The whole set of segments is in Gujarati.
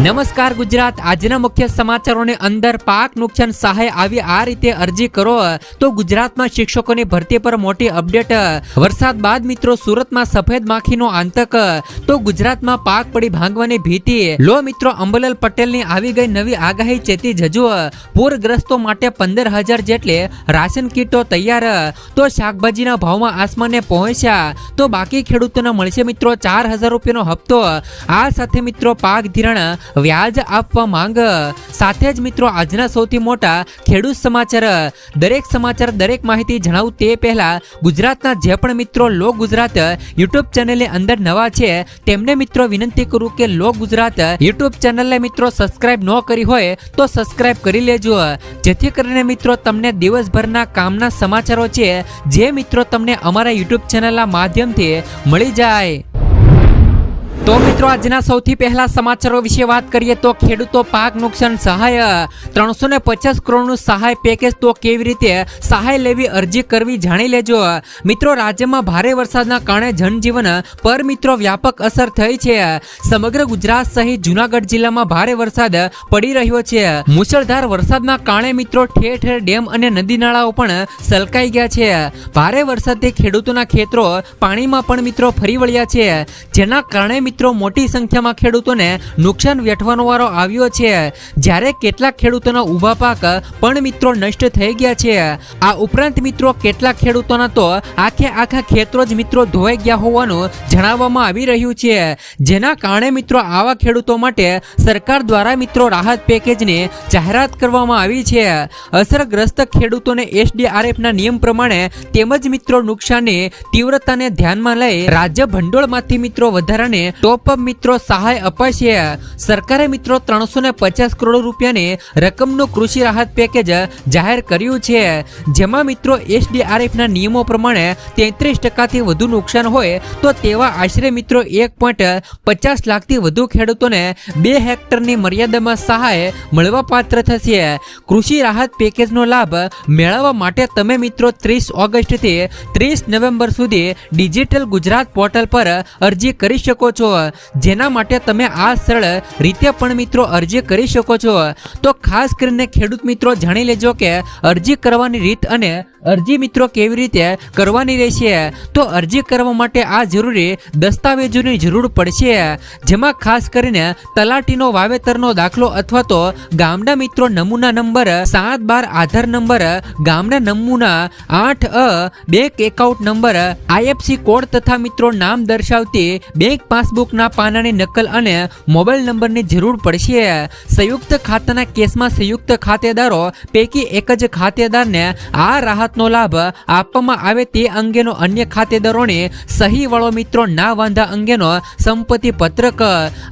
નમસ્કાર ગુજરાત. આજના મુખ્ય સમાચારોની અંદર પાક નુકસાન સહાય આવી આ રીતે અરજી કરો, તો ગુજરાતમાં શિક્ષકોની ભરતી પર મોટી અપડેટ. વરસાદ બાદ મિત્રો સુરતમાં સફેદ માખીનો આંતક, તો ગુજરાતમાં પાક પડી ભાંગવાની ભીતિ. લો મિત્રો, અંબલાલ પટેલની આવી ગઈ નવી આગાહી ચેતી જજો. પૂરગ્રસ્તો માટે પંદર હજાર જેટલે રાશન કીટો તૈયાર, તો શાકભાજીના ભાવમાં આસમાને પહોંચ્યા. તો બાકી ખેડૂતોને મળશે મિત્રો ચાર હજાર રૂપિયાનો હપ્તો. આ સાથે મિત્રો પાક ધિરાણ વ્યાજ આપવા માંગ. સાથે જ મિત્રો, આજના સૌથી મોટા ખેડૂત સમાચાર, દરેક સમાચાર, દરેક માહિતી જણાવું તે પહેલા, ગુજરાતના જે પણ મિત્રો લો ગુજરાત યુટ્યુબ ચેનલની અંદર નવા છે, તેમને મિત્રો વિનંતી કરું કે લો ગુજરાત યુટ્યુબ ચેનલને મિત્રો સબસ્ક્રાઇબ ન કરી હોય, તો સબસ્ક્રાઇબ કરી લેજો. જેથી કરીને મિત્રો, તમને દિવસભરના કામના સમાચારો છે, જે મિત્રો તમને અમારા યુટ્યુબ ચેનલના માધ્યમથી મળી જાય. તો મિત્રો, આજના સૌથી પહેલા સમાચારો વિશે વાત કરીએ તો ખેડૂતો પાક નુકસાન સહાય ત્રણસો ને પચાસ કરોડનું સહાય પેકેજ તો કેવી રીતે સહાય લેવી, અરજી કરવી જાણી લેજો. મિત્રો, રાજ્યમાં ભારે વરસાદના કારણે જનજીવન પર મિત્રો વ્યાપક અસર થઈ છે. સમગ્ર ગુજરાત સહિત જુનાગઢ જિલ્લામાં ભારે વરસાદ પડી રહ્યો છે. મુશળધાર વરસાદના કારણે મિત્રો ઠેર ઠેર ડેમ અને નદી નાળાઓ પણ સલકાઈ ગયા છે. ભારે વરસાદથી ખેડૂતોના ખેતરો પાણીમાં પણ મિત્રો ફરી વળ્યા છે. જેના કારણે મિત્રો મોટી સંખ્યામાં ખેડૂતોને નુકસાન વેઠવાનો વારો આવ્યો છે. જ્યારે કેટલાક ખેડૂતોના ઊભા પાક પણ મિત્રો નષ્ટ થઈ ગયા છે. આ ઉપરાંત મિત્રો, કેટલાક ખેડૂતોના તો આખે આખા ખેતરો જ મિત્રો ધોવાઈ ગયા હોવાનું જણાવવામાં આવી રહ્યું છે. જેના કારણે મિત્રો, આવા ખેડૂતો માટે સરકાર દ્વારા મિત્રો રાહત પેકેજની જાહેરાત કરવામાં આવી છે. અસરગ્રસ્ત ખેડૂતોને એસડીઆરએફના નિયમ પ્રમાણે તેમજ મિત્રો નુકસાનની તીવ્રતાને ધ્યાનમાં લઈ રાજ્ય ભંડોળમાંથી મિત્રો વધારાને ટોપ અપ મિત્રો સહાય અપાશે સરકારે મિત્રો ત્રણસો ને પચાસ કરોડ રૂપિયાની રકમનું કૃષિ રાહત પેકેજ જાહેર કર્યું છે. જેમાં મિત્રો એસડીઆરએફના નિયમો પ્રમાણે તેત્રીસ ટકાથી વધુ નુકસાન હોય તો તેવા આશરે મિત્રો એક પોઈન્ટ પચાસ લાખથી વધુ ખેડૂતોને બે હેક્ટરની મર્યાદામાં સહાય મળવા પાત્ર થશે. કૃષિ રાહત પેકેજનો લાભ મેળવવા માટે તમે મિત્રો ત્રીસ ઓગસ્ટથી ત્રીસ નવેમ્બર સુધી ડિજિટલ ગુજરાત પોર્ટલ પર અરજી કરી શકો છો. જેના માટે તમે આ સરળ રીતે પણ મિત્રો અરજી કરી શકો છો. તો ખાસ કરીને ખેડૂત મિત્રો જાણી લેજો કે અરજી કરવાની રીત અને અરજી મિત્રો કેવી રીતે કરવાની રહેશે. તો અરજી કરવા માટે આ જરૂરી દસ્તાવેજોની જરૂર પડશે. જેમાં ખાસ કરીને તલાટીનો વાવેતરનો દાખલો અથવા તો ગામના મિત્રો નમૂના નંબર, સાત બાર આધાર નંબર, ગામના નમૂના આઠ અ, bank account number, IFC code તથા મિત્રો નામ દર્શાવતી બેંક પાસબુકના પાનાની નકલ અને મોબાઈલ નંબરની જરૂર પડશે. સંયુક્ત ખાતાના કેસમાં સંયુક્ત ખાતેદારો પૈકી એક જ ખાતેદારને આ રાહતનો લાભ આપવામાં આવે તે અંગેનો અન્ય ખાતેદારોને સહી વાળો મિત્રો ના વાંધા અંગેનો સંપત્તિ પત્રક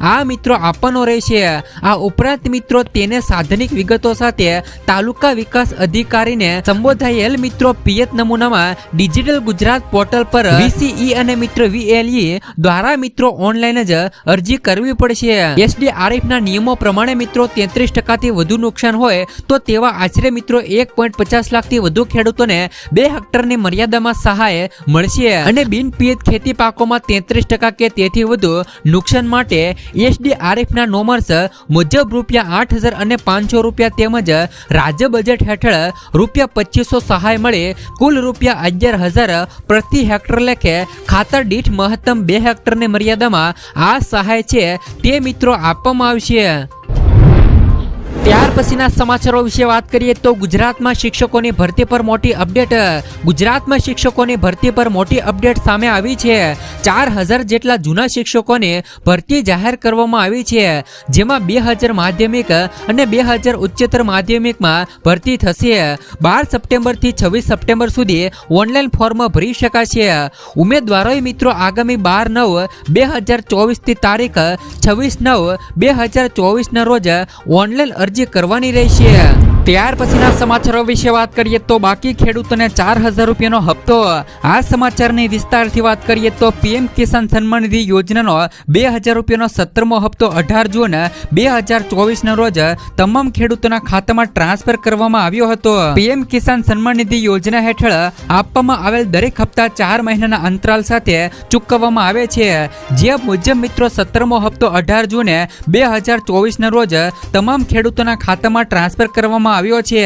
આ મિત્રો આપવાનો રહેશે. આ ઉપરાંત મિત્રો તેને સાધનિક વિગતો સાથે તાલુકા વિકાસ અધિકારીને સંબોધાયેલ મિત્રો પિયત નમૂનામાં ડિજિટલ ગુજરાત પોર્ટલ પર વીસીઈ અને મિત્ર વીએલઈ દ્વારા મિત્રો ઓનલાઈન જ અરજી કરવી પડશે. એસડીઆરએફ ના નિયમો પ્રમાણે મિત્રો તેત્રીસ ટકાથી વધુ નુકસાન હોય તો તેવા આશરે મિત્રો એક પોઈન્ટ પચાસ લાખથી વધુ ખેડૂતોને બે હેક્ટરની મર્યાદામાં સહાય મળશે. અને બિન પિયત ખેતી પાકોમાં તેત્રીસ ટકા કે તેથી વધુ નુકસાન માટે એસડીઆરએફના નોમર્સ મુજબ રૂપિયા આઠ હજાર અને પાંચસો રૂપિયા તેમજ રાજ્ય બજેટ હેઠળ રૂપિયા પચીસો સહાય મળે કુલ રૂપિયા અગિયાર હજાર પ્રતિ હેક્ટર લેખે ખાતર દીઠ મહત્તમ બે હેક્ટરની મર્યાદામાં આ સહાય છે તે મિત્રો આપવામાં આવશે. ત્યાર પછીના સમાચારો વિશે વાત કરીએ તો ગુજરાતમાં શિક્ષકોની ભરતી પર મોટી અપડેટ. ગુજરાતમાં શિક્ષકોની ભરતી પર મોટી અપડેટ સામે આવી છે. ચાર હજાર જેટલા જૂના શિક્ષકોની ભરતી જાહેર કરવામાં આવી છે. જેમાં બે હજાર માધ્યમિક અને બે હજાર ઉચ્ચતર માધ્યમિકમાં ભરતી થશે. બાર સપ્ટેમ્બરથી છવ્વીસ સપ્ટેમ્બર સુધી ઓનલાઈન ફોર્મ ભરી શકાશે. ઉમેદવારોએ મિત્રો આગામી બાર નવ, બે હજાર ચોવીસથી તારીખ છવ્વીસ નવ, બે હજાર ચોવીસના રોજ ઓનલાઈન અરજી કરવાની રહેશે. ત્યાર પછીના સમાચારો વિશે વાત કરીએ તો બાકી ખેડૂતોને ચાર હજાર રૂપિયાનો હપ્તો. આ સમાચારની વિસ્તારથી વાત કરીએ તો પીએમ કિસાન સન્માન નિધિ યોજનાનો બે હજાર રૂપિયાનો સત્તરમો હપ્તો અઢાર જૂન બે હજાર ચોવીસના રોજ તમામ ખેડૂતોના ખાતામાં ટ્રાન્સફર કરવામાં આવ્યો હતો. પીએમ કિસાન સન્માન નિધિ યોજના હેઠળ આપવામાં આવેલ દરેક હપ્તા ચાર મહિનાના અંતરાલ સાથે ચૂકવવામાં આવે છે. જે મુજબ મિત્રો, સત્તરમો હપ્તો અઢાર જૂને બે હજાર ચોવીસના રોજ તમામ ખેડૂતોના ખાતામાં ટ્રાન્સફર કરવામાં આવ્યો છે.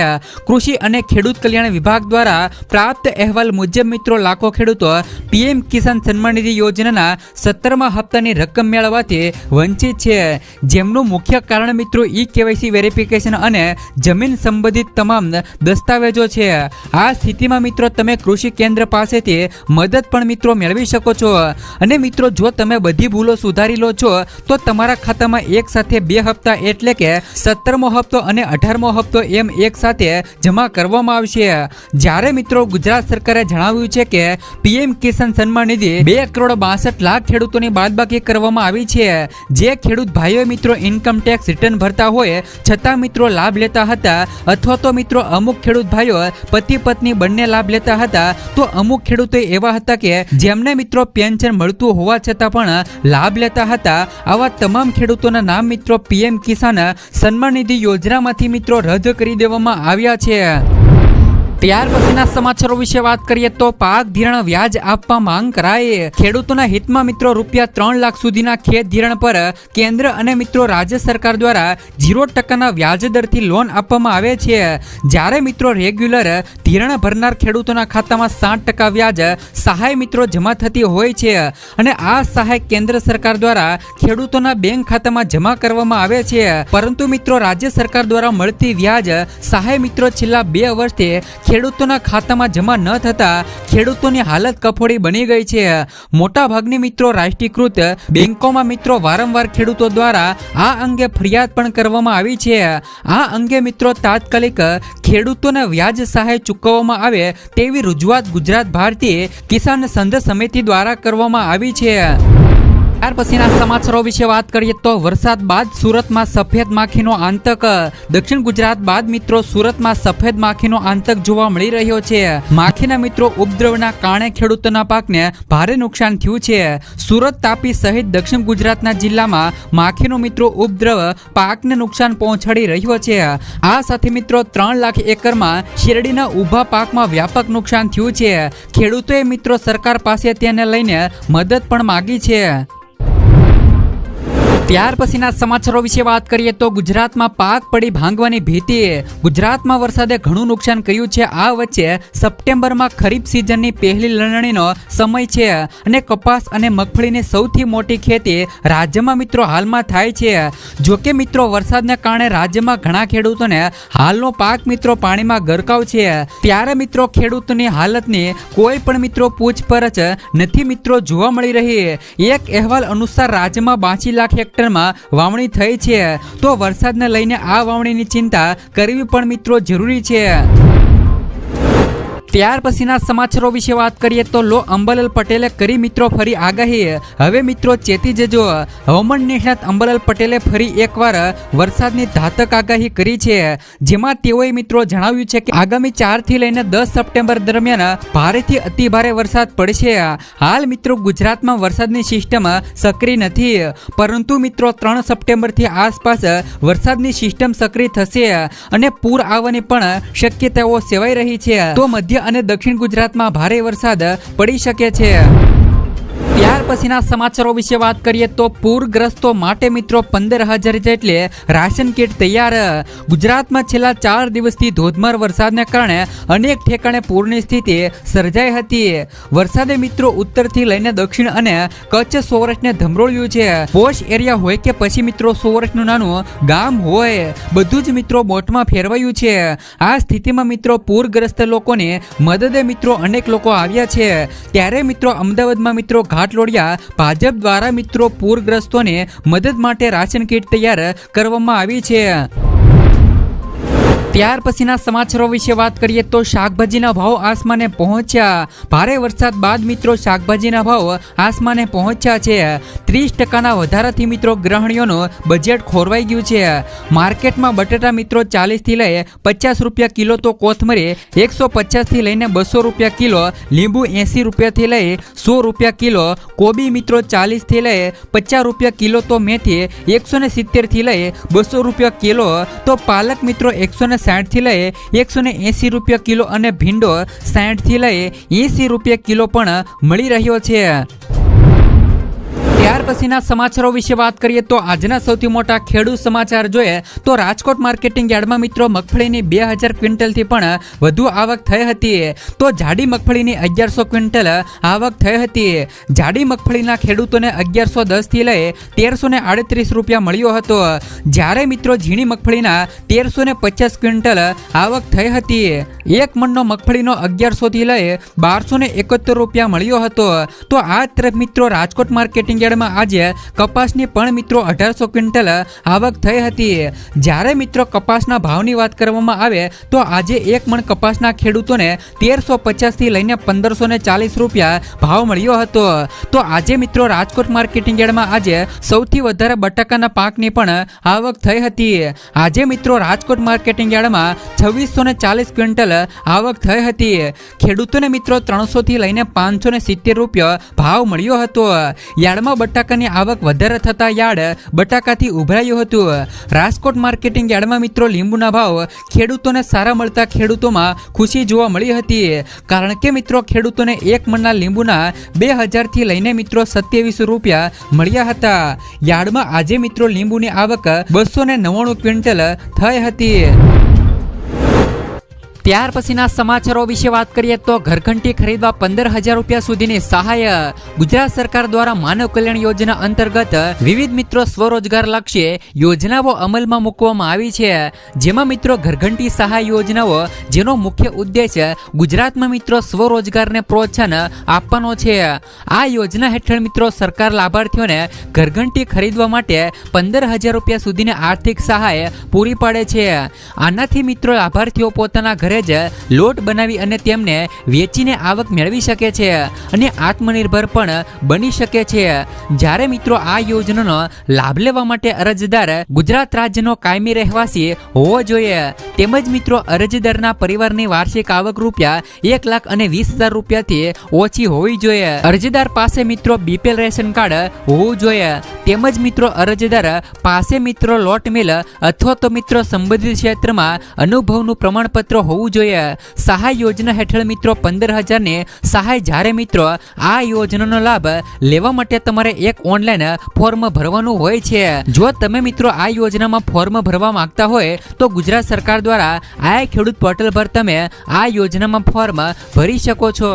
કૃષિ અને ખેડૂત કલ્યાણ વિભાગ દ્વારા પ્રાપ્ત અહેવાલ મુજબ મિત્રો, લાખો ખેડૂતો પીએમ કિસાન સન્માન નિધિ યોજનાના સત્તરમા હપ્તાની રકમ મેળવવાથી વંચિત છે. જેમનું મુખ્ય કારણ મિત્રો ઈ કેવાયસી વેરિફિકેશન અને જમીન સંબંધિત તમામ દસ્તાવેજો છે. આ સ્થિતિમાં મિત્રો, તમે કૃષિ કેન્દ્ર પાસેથી મદદ પણ મિત્રો મેળવી શકો છો. અને મિત્રો, જો તમે બધી ભૂલો સુધારી લો છો, તો તમારા ખાતામાં એક સાથે બે હપ્તા એટલે કે સત્તરમો હપ્તો અને અઢારમો હપ્તો એમ એક સાથે જમા કરવામાં આવશે. જ્યારે મિત્રો ગુજરાત સરકારે જણાવ્યું છે કે પીએમ કિસાન સન્માન નિધિ બે કરોડ બાસઠ લાખ ખેડૂતોની બાદબાકી કરવામાં આવી છે. જે ખેડૂત ભાઈઓ મિત્રો ઇન્કમ ટેક્સ રિટર્ન ભરતા હોય, છતાં મિત્રો લાભ લેતા હતા અથવા તો મિત્રો અમુક ખેડૂત ભાઈઓ પતિ પત્ની બંને લાભ લેતા હતા, તો અમુક ખેડૂતો એવા હતા કે જેમને મિત્રો પેન્શન મળતું હોવા છતાં પણ લાભ લેતા હતા. આવા તમામ ખેડૂતોના નામ મિત્રો પીએમ કિસાન સન્માન નિધિ યોજનામાંથી મિત્રો રદ કરી દેવામાં આવ્યા છે. ત્યાર પછીના સમાચારો વિશે વાત કરીએ તો પાક ધિરાણ વ્યાજ આપવા માંગ કરાયે. ખેડૂતોના હિતમાં મિત્રો રૂપિયા ત્રણ લાખ સુધીના ખેત ધિરાણ પર કેન્દ્ર અને મિત્રો રાજ્ય સરકાર દ્વારા ઝીરો ટકાના વ્યાજ દરથી લોન આપવામાં આવે છે. જ્યારે મિત્રો રેગ્યુલર ધિરાણ ભરનાર ખેડૂતોના ખાતામાં સાત ટકા વ્યાજ સહાય મિત્રો જમા થતી હોય છે અને આ સહાય કેન્દ્ર સરકાર દ્વારા ખેડૂતોના બેંક ખાતામાં જમા કરવામાં આવે છે. પરંતુ મિત્રો રાજ્ય સરકાર દ્વારા મળતી વ્યાજ સહાય મિત્રો છેલ્લા બે વર્ષથી ખેડૂતોના ખાતામાં જમા ન થતા ખેડૂતોની હાલત કફોડી બની ગઈ છે. મોટાભાગની મિત્રો રાષ્ટ્રીયકૃત બેંકોમાં મિત્રો વારંવાર ખેડૂતો દ્વારા આ અંગે ફરિયાદ પણ કરવામાં આવી છે. આ અંગે મિત્રો તાત્કાલિક ખેડૂતોને વ્યાજ સહાય ચૂકવવામાં આવે તેવી રજૂઆત ગુજરાત ભારતીય કિસાન સંઘ સમિતિ દ્વારા કરવામાં આવી છે. ત્યાર પછીના સમાચારો વિશે વાત કરીએ તો વરસાદ બાદ સુરતમાં સફેદ માખીનો આંતક, દક્ષિણ ગુજરાત બાદ મિત્રો સુરતમાં સફેદ માખીનો આંતક જોવા મળી રહ્યો છે. માખીના મિત્રો ઉપદ્રવના કારણે ખેડૂતોના પાકને ભારે નુકસાન થયું છે. સુરત તાપી સહિત દક્ષિણ ગુજરાતના જિલ્લામાં માખીનો મિત્રો ઉપદ્રવ પાકને નુકસાન પહોંચાડી રહ્યો છે. આ સાથે મિત્રો ત્રણ લાખ એકરમાં શેરડીના ઊભા પાકમાં વ્યાપક નુકસાન થયું છે. ખેડૂતોએ મિત્રો સરકાર પાસે તેને લઈને મદદ પણ માગી છે. ત્યાર પછીના સમાચારો વિશે વાત કરીએ તો ગુજરાતમાં પાક પડી ભાંગવાની ભીતિ ગુજરાતમાં વરસાદે ઘણું નુકસાન કર્યું છે. આ વચ્ચે સપ્ટેમ્બરમાં ખરીફ સિઝનની પહેલી લણણીનો સમય છે અને કપાસ અને મગફળીની સૌથી મોટી ખેતી રાજ્યમાં મિત્રો હાલમાં થાય છે. જોકે મિત્રો, વરસાદને કારણે રાજ્યમાં ઘણા ખેડૂતોને હાલનો પાક મિત્રો પાણીમાં ગરકાવ છે. ત્યારે મિત્રો, ખેડૂતોની હાલતની કોઈ પણ મિત્રો પૂછપરછ નથી મિત્રો જોવા મળી રહી. એક અહેવાલ અનુસાર રાજ્યમાં બાંચી લાખ હેક્ટરમાં વાવણી થઈ છે. તો વરસાદને લઈને આ વાવણીની ચિંતા કરવી પણ મિત્રો જરૂરી છે. ત્યાર પછીના સમાચારો વિશે વાત કરીએ તો લો અંબલાલ પટેલે કરી મિત્રો ફરી આગાહી. હવે મિત્રો ચેતી જજો. હવામાન નિષ્ણાત અંબલાલ પટેલે ફરી એકવાર વરસાદની ધાતક આગાહી કરી છે. જેમાં તેઓએ મિત્રો જણાવ્યું છે કે આગામી ચારથી લઈને દસ સપ્ટેમ્બર દરમિયાન ભારેથી અતિ ભારે વરસાદ પડશે. હાલ મિત્રો ગુજરાતમાં વરસાદની સિસ્ટમ સક્રિય નથી. પરંતુ મિત્રો ત્રણ સપ્ટેમ્બરથી આસપાસ વરસાદની સિસ્ટમ સક્રિય થશે અને પૂર આવવાની પણ શક્યતાઓ સેવાઈ રહી છે. તો મધ્ય અને દક્ષિણ ગુજરાતમાં ભારે વરસાદ પડી શકે છે. ત્યાર પછીના સમાચારો વિશે વાત કરીએ તો પૂરગ્રસ્તો માટે મિત્રો પંદર હજાર જેટલે રાશન કીટ તૈયાર. ગુજરાતમાં છેલ્લા ચાર દિવસથી ધોધમાર વરસાદને કારણે અનેક ઠેકાણે પૂરની સ્થિતિ સર્જાઈ હતી. વરસાદે મિત્રો ઉત્તરથી લઈને દક્ષિણ અને કચ્છ સૌરાષ્ટ્રને ધમરોળ્યું છે. પોશ એરિયા હોય કે પછી મિત્રો સૌરાષ્ટ્રનું નાનું ગામ હોય, બધું જ મિત્રો બોટમાં ફેરવાયું છે. આ સ્થિતિમાં મિત્રો પૂરગ્રસ્ત લોકોને મદદે મિત્રો અનેક લોકો આવ્યા છે. ત્યારે મિત્રો અમદાવાદમાં મિત્રો ઘાટલોડિયા ભાજપ દ્વારા મિત્રો પૂરગ્રસ્તોને મદદ માટે રાશન કીટ તૈયાર કરવામાં આવી છે. ત્યાર પછીના સમાચારો વિશે વાત કરીએ તો શાકભાજીના ભાવ આસમાને પહોંચ્યા. ભારે વરસાદ બાદ મિત્રો શાકભાજીના ભાવ આસમાને પહોંચ્યા છે. ત્રીસ ટકાના વધારાથી મિત્રો ગ્રહણીઓનું બજેટ ખોરવાઈ ગયું છે. માર્કેટમાં બટેટા મિત્રો ચાલીસથી લઈ પચાસ રૂપિયા કિલો તો કોથમરી એકસો પચાસથી લઈને બસો રૂપિયા કિલો, લીંબુ એંસી રૂપિયાથી લઈ સો રૂપિયા કિલો, કોબી મિત્રો ચાલીસથી લઈ પચાસ રૂપિયા કિલો તો મેથી એકસો ને સિત્તેરથી લઈ બસો રૂપિયા કિલો, તો પાલક મિત્રો એકસો ને સાઠથી લઈ એકસો ને એંસી રૂપિયા કિલો અને ભીંડો સાઠથી લઈ એંસી રૂપિયા કિલો પણ મળી રહ્યો છે. પછીના સમાચારો વિશે વાત કરીએ તો આજના સૌથી મોટા ખેડૂત સમાચાર જોઈએ તો રાજકોટ માર્કેટિંગ યાર્ડમાં મિત્રો મગફળીની બે હજાર ક્વિન્ટલથી પણ વધુ આવક થઈ હતી. તો જાડી મગફળીની અગિયારસો ક્વિન્ટલ આવક થઈ હતી. જાડી મગફળીના ખેડૂતોને અગિયારસો દસથી લઈ તેરસો ને આડત્રીસ રૂપિયા મળ્યો હતો. જ્યારે મિત્રો ઝીણી મગફળીના તેરસો ને પચાસ ક્વિન્ટલ આવક થઈ હતી. એક મણનો મગફળીનો અગિયારસોથી લઈ બારસો ને એકોતેર રૂપિયા મળ્યો હતો. તો આ તરફ મિત્રો રાજકોટ માર્કેટિંગ યાર્ડમાં આજે કપાસની પણ મિત્રો અઢારસો ક્વિન્ટલ આવક થઈ હતી. જ્યારે મિત્રો કપાસના ભાવની વાત કરવામાં આવે, તો આજે એક મણ કપાસના ખેડૂતોને તેરસો પચાસથી લઈને પંદરસો ને ચાલીસ રૂપિયા ભાવ મળ્યો હતો. તો આજે મિત્રો રાજકોટ માર્કેટિંગ યાર્ડમાં આજે સૌથી વધારે બટાકાના પાકની પણ આવક થઈ હતી. આજે મિત્રો રાજકોટ માર્કેટિંગ યાર્ડમાં છવ્વીસો ને ચાલીસ ક્વિન્ટલ આવક થઈ હતી. ખેડૂતોને મિત્રો ત્રણસોથી લઈને પાંચસો ને સિત્તેર રૂપિયા ભાવ મળ્યો હતો. યાર્ડમાં બટાકાની આવક વધારે થતા યાર્ડ બટાકાથી ઉભરાયું હતું. રાજકોટ માર્કેટિંગ યાર્ડમાં મિત્રો લીંબુના ભાવ ખેડૂતોને સારા મળતા ખેડૂતોમાં ખુશી જોવા મળી હતી. કારણ કે મિત્રો ખેડૂતોને એક મણના લીંબુના બે હજારથી લઈને મિત્રો સત્યાવીસ રૂપિયા મળ્યા હતા. યાર્ડમાં આજે મિત્રો લીંબુની આવક બસો ને નવ્વાણું ક્વિન્ટલ થઈ હતી. ત્યાર પછીના સમાચારો વિશે વાત કરીએ તો ઘરઘંટી ખરીદવા પંદર હજાર રૂપિયા સુધીની સહાય ગુજરાત સરકાર દ્વારા માનવ કલ્યાણ યોજના અંતર્ગત વિવિધ મિત્રો સ્વરોજગાર લક્ષી યોજનાઓ અમલમાં મૂકવામાં આવી છે. જેમાં મિત્રો ઘરઘંટી સહાય યોજનાઓ, જેનો મુખ્ય ઉદ્દેશ ગુજરાતમાં મિત્રો સ્વરોજગારને પ્રોત્સાહન આપવાનો છે. આ યોજના હેઠળ મિત્રો સરકાર લાભાર્થીઓને ઘરઘંટી ખરીદવા માટે પંદર હજાર રૂપિયા સુધીની આર્થિક સહાય પૂરી પાડે છે. આનાથી મિત્રો લાભાર્થીઓ પોતાના ઘરે જ લોટ બનાવી અને તેમને વેચીને આવક મેળવી શકે છે અને આત્મનિર્ભર પણ બની શકે છે. જ્યારે મિત્રો આ યોજનાનો લાભ લેવા માટે અરજદાર ગુજરાત રાજ્યનો કાયમી રહેવાસી હોવો જોઈએ, તેમજ મિત્રો અરજદારના પરિવારની વાર્ષિક આવક રૂપિયા એક લાખ અને વીસ હજાર રૂપિયાથી ઓછી હોવી જોઈએ. અરજદાર પાસે મિત્રો બીપીએલ રેશન કાર્ડ હોવું જોઈએ, તેમજ મિત્રો અરજદાર પાસે મિત્રો લોટ મિલ અથવા તો મિત્રો સંબંધિત ક્ષેત્રમાં અનુભવનું પ્રમાણપત્ર હોવું જોઈએ. સહાય યોજના હેઠળ મિત્રો પંદર હજારની સહાય જ્યારે મિત્રો આ યોજનાનો લાભ લેવા માટે તમારે એક ઓનલાઈન ફોર્મ ભરવાનું હોય છે. જો તમે મિત્રો આ યોજનામાં ફોર્મ ભરવા માંગતા હોય તો ગુજરાત સરકાર દ્વારા આ ખેડૂત પોર્ટલ પર તમે આ યોજનામાં ફોર્મ ભરી શકો છો.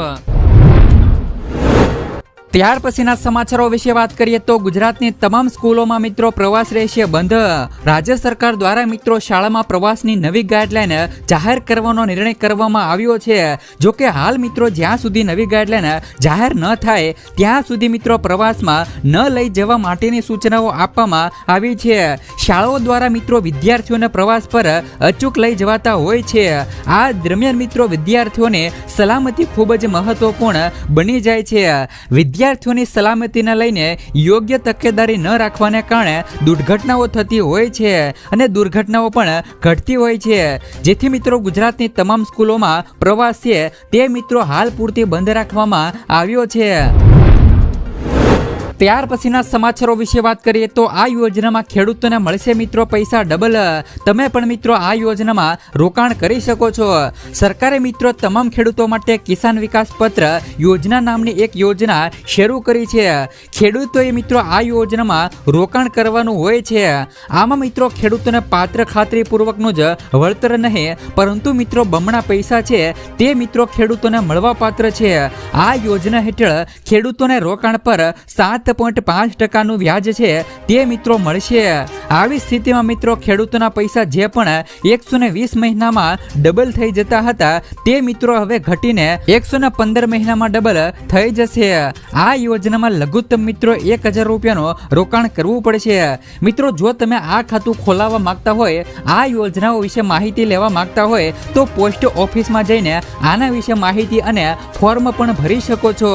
ત્યાર પછીના સમાચારો વિશે વાત કરીએ તો ગુજરાતની તમામ સ્કૂલોમાં મિત્રો પ્રવાસ રહેશે બંધ. રાજ્ય સરકાર દ્વારા મિત્રો શાળામાં પ્રવાસની નવી ગાઈડલાઈન જાહેર કરવાનો નિર્ણય કરવામાં આવ્યો છે. જો કે હાલ મિત્રો જ્યાં સુધી નવી ગાઈડલાઈન જાહેર ન થાય, ત્યાં સુધી મિત્રો પ્રવાસમાં ન લઈ જવા માટેની સૂચનાઓ આપવામાં આવી છે. શાળાઓ દ્વારા મિત્રો વિદ્યાર્થીઓને પ્રવાસ પર અચૂક લઈ જવાતા હોય છે. આ દરમિયાન મિત્રો વિદ્યાર્થીઓને સલામતી ખૂબ જ મહત્વપૂર્ણ બની જાય છે. વિદ્યાર્થીઓની સલામતીને લઈને યોગ્ય તકેદારી ન રાખવાને કારણે દુર્ઘટનાઓ થતી હોય છે અને દુર્ઘટનાઓ પણ ઘટતી હોય છે. જેથી મિત્રો ગુજરાતની તમામ સ્કૂલોમાં પ્રવાસીએ તે મિત્રો હાલ પૂરતી બંધ રાખવામાં આવ્યો છે. ત્યાર પછીના સમાચારો વિશે વાત કરીએ તો આ યોજનામાં ખેડૂતોને મળશે મિત્રો પૈસા ડબલ. તમે પણ મિત્રો આ યોજનામાં રોકાણ કરી શકો છો. સરકારે મિત્રો તમામ ખેડૂતો માટે કિસાન વિકાસ પત્ર યોજના નામની એક યોજના શરૂ કરી છે. ખેડૂતોએ મિત્રો આ યોજનામાં રોકાણ કરવાનું હોય છે. આમાં મિત્રો ખેડૂતોને પાત્ર ખાતરીપૂર્વકનું જ વળતર નહીં, પરંતુ મિત્રો બમણા પૈસા છે, તે મિત્રો ખેડૂતોને મળવા પાત્ર છે. આ યોજના હેઠળ ખેડૂતોને રોકાણ પર સાત પોઈન્ટ પાંચ ટકાનું વ્યાજ છે તે મિત્રો મળશે. આવી સ્થિતિમાં મિત્રો ખેડૂતોના પૈસા જે પણ એકસો ને વીસ મહિનામાં ડબલ થઈ જતા હતા તે મિત્રો હવે ઘટીને એકસો ને પંદર મહિનામાં ડબલ થઈ જશે. આ યોજનામાં લઘુત્તમ મિત્રો એક હજાર રૂપિયાનું રોકાણ કરવું પડશે. મિત્રો, જો તમે આ ખાતું ખોલાવવા માંગતા હોય, આ યોજનાઓ વિશે માહિતી લેવા માંગતા હોય, તો પોસ્ટ ઓફિસમાં જઈને આના વિશે માહિતી અને ફોર્મ પણ ભરી શકો છો.